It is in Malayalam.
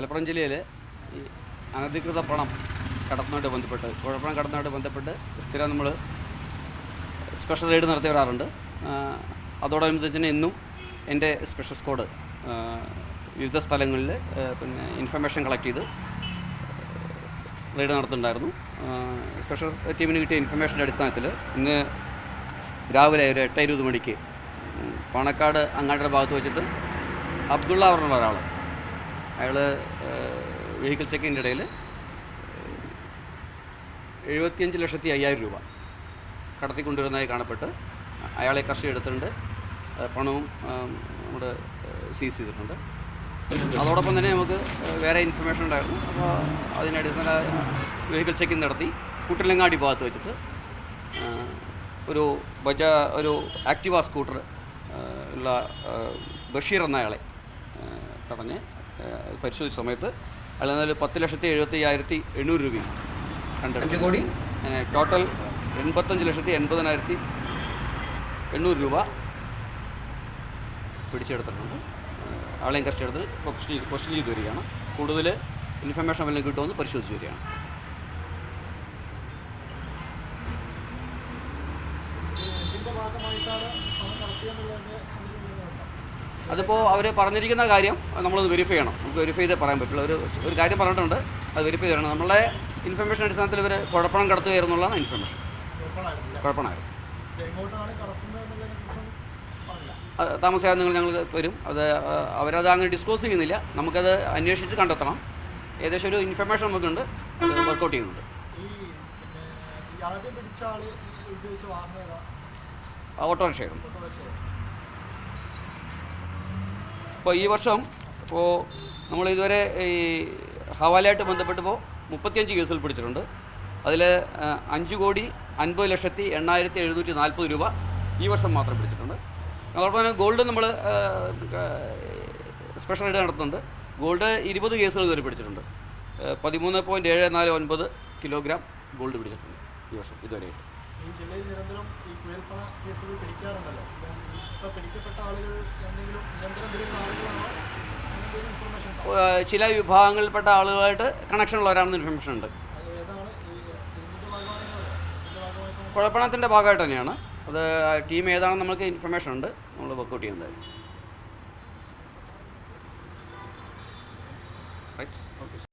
മലപ്പുറം ജില്ലയിൽ അനധികൃത പണം കടത്തുന്നതായിട്ട് ബന്ധപ്പെട്ട് കുഴപ്പണം കടത്തുന്നതായിട്ട് ബന്ധപ്പെട്ട് സ്ഥിരം നമ്മൾ സ്പെഷ്യൽ റെയ്ഡ് നടത്തി വരാറുണ്ട്. അതോടനുബന്ധിച്ച് തന്നെ ഇന്നും എന്റെ സ്പെഷ്യൽ സ്ക്വാഡ് വിവിധ സ്ഥലങ്ങളിൽ പിന്നെ ഇൻഫർമേഷൻ കളക്ട് ചെയ്ത് റെയ്ഡ് നടത്തുന്നുണ്ടായിരുന്നു. സ്പെഷ്യൽ ടീമിന് കിട്ടിയ ഇൻഫർമേഷന്റെ അടിസ്ഥാനത്തിൽ ഇന്ന് രാവിലെ ഒരു എട്ട് ഇരുപത് മണിക്ക് പാണക്കാട് അങ്ങാടിയുടെ ഭാഗത്ത് വെച്ചിട്ട് അബ്ദുള്ള പറഞ്ഞുള്ള ഒരാൾ അയാൾ വെഹിക്കിൾ ചെക്കിന്റെ ഇടയിൽ എഴുപത്തിയഞ്ച് ലക്ഷത്തി അയ്യായിരം രൂപ കടത്തിക്കൊണ്ടുവരുന്നതായി കാണപ്പെട്ട് അയാളെ കസ്റ്റഡി എടുത്തിട്ടുണ്ട്. പണവും നമ്മുടെ സീസ് ചെയ്തിട്ടുണ്ട്. അതോടൊപ്പം തന്നെ നമുക്ക് വേറെ ഇൻഫർമേഷൻ ഉണ്ടായിരുന്നു. അപ്പോൾ അതിന്റെ അടിസ്ഥാന വെഹിക്കിൾ ചെക്കിംഗ് നടത്തി കുട്ടലങ്ങാടി ഭാഗത്ത് വെച്ചിട്ട് ഒരു ബജ ഒരു ആക്റ്റീവ സ്കൂട്ടർ ഉള്ള ബഷീർ എന്നയാളെ തടഞ്ഞ് പരിശോധിച്ച സമയത്ത് അതിൽ എന്നാൽ പത്ത് ലക്ഷത്തി എഴുപത്തി അയ്യായിരത്തി എണ്ണൂറ് രൂപയും കണ്ടെടുത്തു. കോടി? ടോട്ടൽ എൺപത്തഞ്ച് ലക്ഷത്തി എൺപതിനായിരത്തി എണ്ണൂറ് രൂപ പിടിച്ചെടുത്തിട്ടുണ്ട്. ആളെയും കസ്റ്റഡി എടുത്ത് ക്വസ്റ്റ്യൻ ക്വസ്റ്റ്യൻ ചെയ്ത് വരികയാണ്. കൂടുതൽ ഇൻഫർമേഷൻ വല്ലതും കിട്ടുമെന്ന് പരിശോധിച്ച് വരികയാണ്. ഇതിന്റെ ഭാഗമായിട്ടാണ് വിവരങ്ങളുണ്ടോ? അതിപ്പോൾ അവർ പറഞ്ഞിരിക്കുന്ന കാര്യം നമ്മളത് വെരിഫൈ ചെയ്യണം. നമുക്ക് വെരിഫൈ ചെയ്തേ പറയാൻ പറ്റുള്ളൂ. ഒരു ഒരു കാര്യം പറഞ്ഞിട്ടുണ്ട്. അത് വെരിഫൈ ചെയ്യണം. നമ്മളെ ഇൻഫർമേഷൻ അടിസ്ഥാനത്തിൽ ഇവർ കുഴപ്പണം കടത്തുകയായിരുന്നുള്ളതാണ് ഇൻഫർമേഷൻ? കുഴപ്പമായിരുന്നു താമസിയാതെ നിങ്ങൾ ഞങ്ങൾ വരും. അത് അവരത് അങ്ങനെ ഡിസ്ക്ലോസ് ചെയ്യുന്നില്ല. നമുക്കത് അന്വേഷിച്ച് കണ്ടെത്തണം. ഏകദേശം ഒരു ഇൻഫർമേഷൻ നമുക്കുണ്ട്. അത് വർക്കൗട്ട് ചെയ്യുന്നുണ്ട്. ഈ പിന്നെ ഈ ആദ്യം പിടിച്ച ആൾ ഈ ഉപയോഗിച്ച് വാഹനം ഏതാ ഓട്ടോറിക്ഷയായിരുന്നു അപ്പോൾ ഈ വർഷം ഇപ്പോൾ നമ്മൾ ഇതുവരെ ഈ ഹവാലയായിട്ട് ബന്ധപ്പെട്ടപ്പോൾ മുപ്പത്തിയഞ്ച് കേസുകൾ പിടിച്ചിട്ടുണ്ട്. അതിൽ അഞ്ച് കോടി അൻപത് ലക്ഷത്തി എണ്ണായിരത്തി എഴുന്നൂറ്റി നാൽപ്പത് രൂപ ഈ വർഷം മാത്രം പിടിച്ചിട്ടുണ്ട്. അതോടൊപ്പം തന്നെ ഗോൾഡ് നമ്മൾ സ്പെഷ്യൽ റെയ്ഡ് നടത്തുന്നുണ്ട്. ഗോൾഡ് ഇരുപത് കേസുകൾ ഇതുവരെ പിടിച്ചിട്ടുണ്ട്. പതിമൂന്ന് പോയിന്റ് ഏഴ് നാല് ഒൻപത് കിലോഗ്രാം ഗോൾഡ് പിടിച്ചിട്ടുണ്ട് ഈ വർഷം ഇതുവരെ ഈ ജില്ലയിൽ നിരന്തരം ഈ കുഴൽപ്പണ കേസുകൾ പിടിക്കാറുണ്ടല്ലോ. പിടിക്കപ്പെട്ട ആളുകൾ എന്തെങ്കിലും നിരന്തരം ചില വിഭാഗങ്ങളിൽപ്പെട്ട ആളുകളായിട്ട് കണക്ഷൻ കണക്ഷനുള്ളവരാണെന്ന് ഇൻഫർമേഷൻ ഉണ്ട് കുഴപ്പണത്തിന്റെ ഭാഗമായിട്ട് തന്നെയാണ്. അത് ടീം ഏതാണെന്ന് നമുക്ക് ഇൻഫർമേഷൻ ഉണ്ട്. നമ്മൾ വർക്കൗട്ട് ചെയ്യുന്നത് റൈറ്റ് ഓക്കെ